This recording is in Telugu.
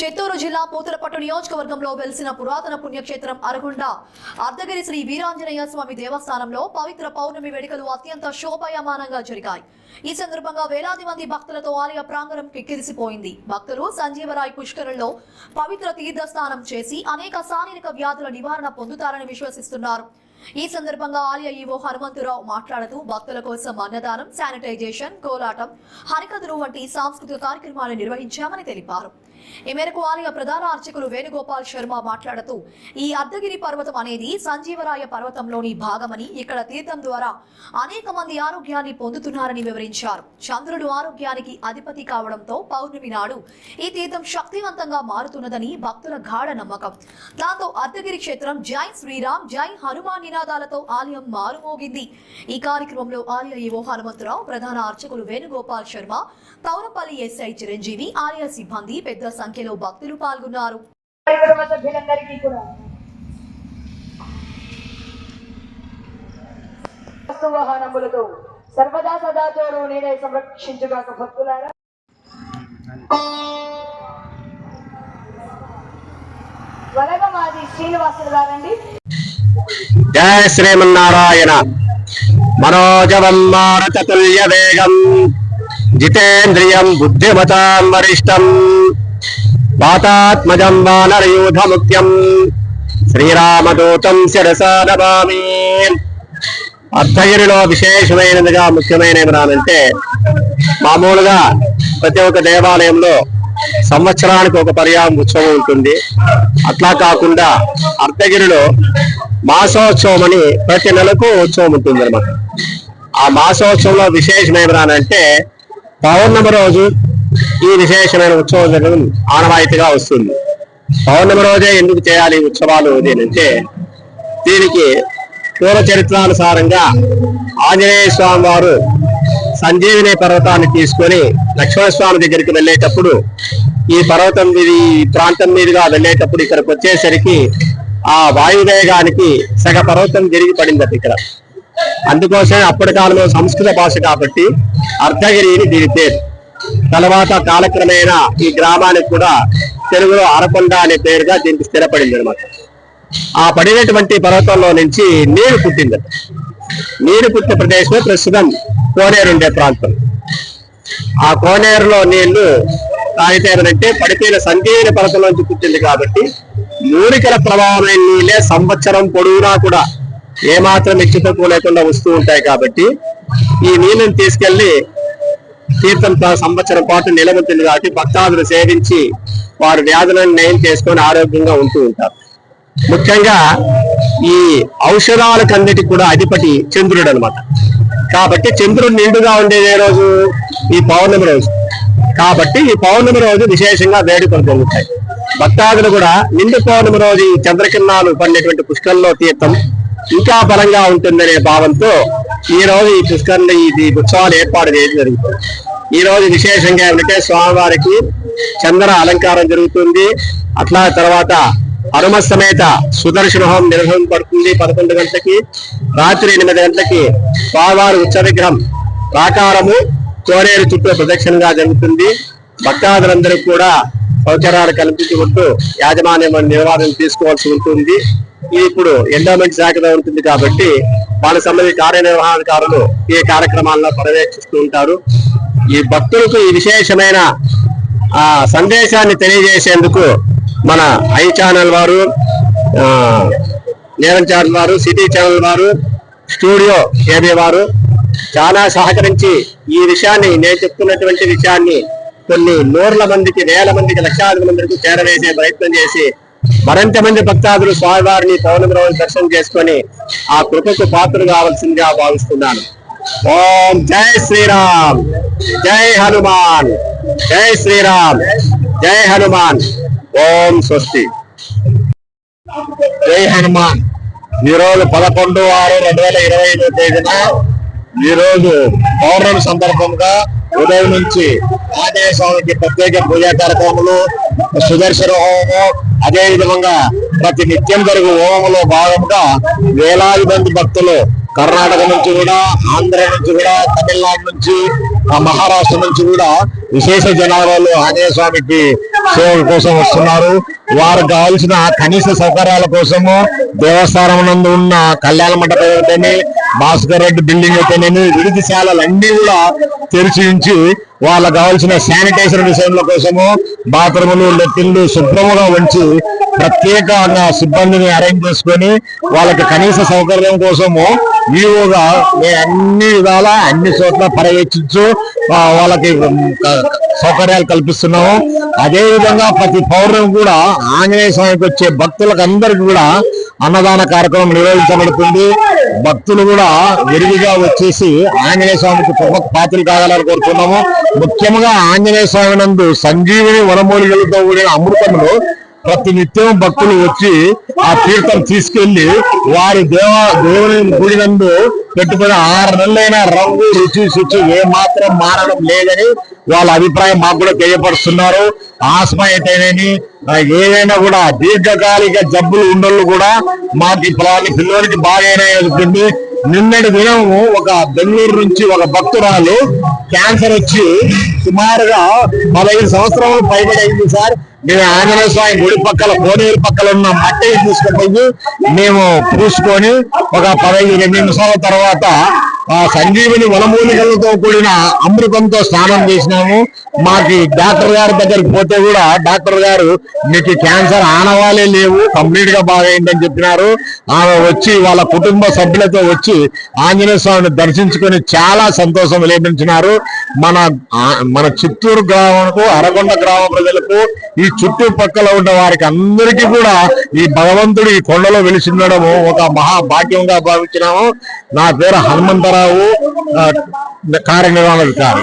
చిత్తూరు జిల్లా పూతలపట్టు నియోజకవర్గంలో వెలిసిన పురాతన పుణ్యక్షేత్రం అరగుండ. అర్ధగిరి శ్రీ వీరాంజనేయ స్వామి దేవస్థానంలో పవిత్ర పౌర్ణమి వేడుకలు అత్యంత శోభాయమానంగా జరిగాయి. ఈ సందర్భంగా వేలాది మంది భక్తులతో ఆలయ ప్రాంగణం కిక్కిరిసిపోయింది. భక్తులు సంజీవరాయ్ పుష్కరంలో పవిత్ర తీర్థస్నానం చేసి అనేక శారీరక వ్యాధుల నివారణ పొందుతారని విశ్వసిస్తున్నారు. ఈ సందర్భంగా ఆలయ ఈవో హనుమంతురావు మాట్లాడుతూ భక్తుల కోసం అన్నదానం శానిటైజేషన్ కోలాటం హరికథలు వంటి సాంస్కృతిక కార్యక్రమాలు నిర్వహించామని తెలిపారు. ఈ మేరకు ఆలయ ప్రధాన అర్చకులు వేణుగోపాల్ శర్మ మాట్లాడుతూ ఈ అర్ధగిరి పర్వతం అనేది సంజీవరాయ పర్వతంలోని భాగమని ఇక్కడ తీర్థం ద్వారా అనేక మంది ఆరోగ్యాన్ని పొందుతున్నారని వివరించారు. చంద్రుడు ఆరోగ్యానికి అధిపతి కావడంతో పౌర్ణమి నాడు ఈ తీర్థం శక్తివంతంగా మారుతున్నదని భక్తుల గాఢ నమ్మకం. దాంతో అర్ధగిరి క్షేత్రం జై శ్రీరామ్ జై హనుమాన్ నినాదాలతో ఆలయం మారుమోగింది. ఈ కార్యక్రమంలో ఆలయ ఈవో హనుమంతరావు ప్రధాన అర్చకులు వేణుగోపాల్ శర్మ తౌరపల్లి ఎస్ఐ చిరంజీవి ఆలయ సిబ్బంది పెద్ద సంఖ్యలో భక్తులు పాల్గొన్నారు. వాహనములతో సర్వదా సదా తోడు నేనే సంరక్షించుగాక భక్తులారా. వరగమాది శ్రీనివాసులు గారండి. జయ శ్రీమన్నారాయణ. మనోజవం మారుతతుల్య వేగం జితేంద్రియం బుద్ధిమతాం వరిష్టం. పాతాత్మజం వానరయూధ ముఖ్యం శ్రీరామదూతం శిరసా నమామి అర్ధగిరిలో విశేషమైనదిగా ముఖ్యమైన ఏమనాలంటే మామూలుగా ప్రతి ఒక్క దేవాలయంలో సంవత్సరానికి ఒక పర్యాయం ఉత్సవం ఉంటుంది. అట్లా కాకుండా అర్ధగిరిలో మాసోత్సవం అని ప్రతి నెలకు ఉత్సవం ఉంటుంది అనమాట ఆ మాసోత్సవంలో విశేషమేమరానంటే పౌర్ణమి రోజు ఈ విశేషమైన ఉత్సవం జరగడం ఆనవాయితీగా వస్తుంది. పౌర్ణమి రోజే ఎందుకు చేయాలి ఉత్సవాలు అంటే దీనికి పూర్వ చరిత్రానుసారంగా ఆంజనేయ స్వామి వారు సంజీవిని పర్వతాన్ని తీసుకొని లక్ష్మణస్వామి దగ్గరికి వెళ్ళేటప్పుడు ఈ పర్వతం ఈ ప్రాంతం మీదుగా వెళ్ళేటప్పుడు ఇక్కడికి వచ్చేసరికి ఆ వాయువేగానికి సగ పర్వతం తిరిగి పడిందట ఇక్కడ. అందుకోసమే అప్పటి కాలంలో సంస్కృత భాష కాబట్టి అర్ధగిరిని దీని పేరు. తర్వాత కాలక్రమేణా ఈ గ్రామానికి కూడా తెలుగులో అరకొండ అనే పేరుగా దీనికి స్థిరపడింది అనమాట ఆ పడినటువంటి పర్వతంలో నుంచి నీరు పుట్టింది. నీరు పుట్టిన ప్రదేశమే ప్రస్తుతం కోనేరు ఉండే ప్రాంతం. ఆ కోనేరులో నీళ్ళు తాగితేనంటే పడిపోయిన సంకీర్ణ పర్వతం నుంచి పుట్టింది కాబట్టి మూలికల ప్రభావమైన నీళ్ళే సంవత్సరం పొడవునా కూడా ఏమాత్రం హెచ్చుతక్కువ లేకుండా వస్తూ ఉంటాయి కాబట్టి ఈ నీళ్ళని తీసుకెళ్ళి తీర్థం సంవత్సరం పాటు నిలబడుతుంది కాబట్టి భక్తాదులు సేవించి వారు వ్యాధులను నయం చేసుకొని ఆరోగ్యంగా ఉంటూ ఉంటారు. ముఖ్యంగా ఈ ఔషధాలకన్నిటికి కూడా అధిపతి చంద్రుడు అన్నమాట. కాబట్టి చంద్రుడు నిండుగా ఉండేది ఏ రోజు? ఈ పౌర్ణమి రోజు. కాబట్టి ఈ పౌర్ణమి రోజు విశేషంగా వేడుకలు జరుగుతాయి భక్తాదులు కూడా నిండు పౌర్ణమి రోజు ఈ చంద్రకిరణాలు పడినటువంటి పుష్కరంలో తీర్థం ఇంకా బలంగా ఉంటుందనే భావంతో ఈ రోజు ఈ పుష్కరణ ఈ ఉత్సవాలు ఏర్పాటు చేయడం జరుగుతుంది. ఈ రోజు విశేషంగా ఏమిటంటే స్వామివారికి చంద్ర అలంకారం జరుగుతుంది. అట్లా తర్వాత హనుమ సమేత సుదర్శన హోమం పదకొండు గంటలకి. రాత్రి ఎనిమిది గంటలకి స్వామివారి ఉత్సవ విగ్రహం ప్రాకారము కోనేరు చుట్టూ ప్రదక్షిణగా జరుగుతుంది. భక్తాదులందరూ కూడా సౌకర్యాలు కల్పించుకుంటూ యాజమాన్యం నిర్వహణ తీసుకోవాల్సి ఉంటుంది. ఇది ఇప్పుడు ఎండోమెంట్ శాఖలో ఉంటుంది కాబట్టి వాళ్ళ సంబంధించిన కార్యనిర్వహణాధికారులు ఈ కార్యక్రమాల్లో పర్యవేక్షిస్తూ ఉంటారు. ఈ భక్తులకు ఈ విశేషమైన ఆ సందేశాన్ని తెలియజేసేందుకు మన ఐ ఛానల్ వారు ఆ, నేరం ఛానల్ వారు సిటీ ఛానల్ వారు స్టూడియో ఏబీ వారు చాలా సహకరించి ఈ విషయాన్ని నేను చెప్తున్నటువంటి విషయాన్ని కొన్ని నూర్ల మందికి వేల మందికి లక్షాది మందికి చేరవేసే ప్రయత్నం చేసి మరింత మంది భక్తాదులు స్వామివారిని పౌర్ణమి రోజు దర్శనం చేసుకొని ఆ కృపకు పాత్రలు కావాల్సిందిగా భావిస్తున్నాను. ఓం జై శ్రీరామ్ జై హనుమాన్ జై శ్రీరామ్ జై హనుమాన్ ఓం స్వస్తి. జై హనుమాన్. ఈ రోజు పదకొండు ఆరు రెండు వేల ఇరవై ఐదో తేదీన ఈ రోజు పౌర్ణమి సందర్భంగా ఉదయం నుంచి ఆంజనేయ స్వామికి ప్రత్యేక పూజా కార్యక్రమాలు సుదర్శన హోమము అదే విధంగా ప్రతి నిత్యం జరుగు హోమంలో భాగంగా వేలాది మంది భక్తులు కర్ణాటక నుంచి కూడా ఆంధ్ర నుంచి కూడా తమిళనాడు నుంచి ఆ మహారాష్ట్ర నుంచి కూడా విశేష జనాభాలు ఆంజనేయ స్వామికి సేవ కోసం వస్తున్నారు. వారికి కావాల్సిన కనీస సౌకర్యాల కోసము దేవస్థానం నందు ఉన్న కళ్యాణ మండపం అయితేనే భాస్కర్ రెడ్డి బిల్డింగ్ అయితేనేమి విడిదిశాలలు అన్ని కూడా తెరిచి ఉంచి వాళ్ళకు కావాల్సిన శానిటైజర్ విషయంలో కోసము బాత్రూములు లెట్టిన్లు శుభ్రముగా ఉంచి ప్రత్యేకంగా సిబ్బందిని అరేంజ్ చేసుకొని వాళ్ళకి కనీస సౌకర్యం కోసము ఈవోగా అన్ని విధాల అన్ని చోట్ల పర్యవేక్షించు వాళ్ళకి సౌకర్యాలు కల్పిస్తున్నాము. అదే విధంగా ప్రతి పౌర్ణమి కూడా ఆంజనేయ స్వామికి వచ్చే భక్తులకు అందరికి కూడా అన్నదాన కార్యక్రమం నిర్వహించబడుతుంది. భక్తులు కూడా విరివిగా వచ్చేసి ఆంజనేయ స్వామికి ప్రముఖ పాత్రలు కావాలని కోరుతున్నాము. ముఖ్యంగా ఆంజనేయ స్వామి నందు సంజీవిని వనమూలికలతో కూడిన అమృతములు ప్రతి నిత్యం భక్తులు వచ్చి ఆ తీర్థం తీసుకెళ్ళి వారి దేవ దేవుని గుడి నందు పెట్టుకుని ఆరు నెలలైన రంగు రుచి శుచి ఏ మాత్రం మారడం లేదని వాళ్ళ అభిప్రాయం మాకు కూడా తెలియపరుస్తున్నారు. ఆస్మా అయితేనేమి ఏదైనా కూడా దీర్ఘకాలిక జబ్బులు ఉండళ్ళు కూడా మాకు ఫలాని పిల్లోనికి బాగా చెప్పింది. నిన్నటి దినము ఒక బెంగళూరు నుంచి ఒక భక్తురాలు క్యాన్సర్ వచ్చి సుమారుగా పదహైదు సంవత్సరాలు పైబడి అయింది సార్. మేము ఆంజనేయ స్వామి గుడి పక్కల కోనేరు పక్కల ఉన్న మట్టి తీసుకుపోయి మేము పూసుకొని ఒక పదహైదు రెండు నిమిషాల తర్వాత ఆ సంజీవిని వనమూలికలతో కూడిన అమృతంతో స్నానం చేసినాము. మాకి డాక్టర్ గారి దగ్గరికి పోతే కూడా డాక్టర్ గారు మీకు క్యాన్సర్ ఆనవాలే లేవు కంప్లీట్గా బాగైందని చెప్పినారు. ఆమె వచ్చి వాళ్ళ కుటుంబ సభ్యులతో వచ్చి ఆంజనేయ స్వామిని దర్శించుకొని చాలా సంతోషం వెలిపించినారు మన ఆ- మన చిత్తూరు గ్రామంకు అరగొండ గ్రామ ప్రజలకు ఈ చుట్టుపక్కల ఉన్న వారికి అందరికీ కూడా ఈ భగవంతుడు ఈ కొండలో వెలిసి ఉండడము ఒక మహాభాగ్యంగా భావించినాము. నా పేరు హనుమంతరావు. ఆ, కార్యనిర్వహణాధికారి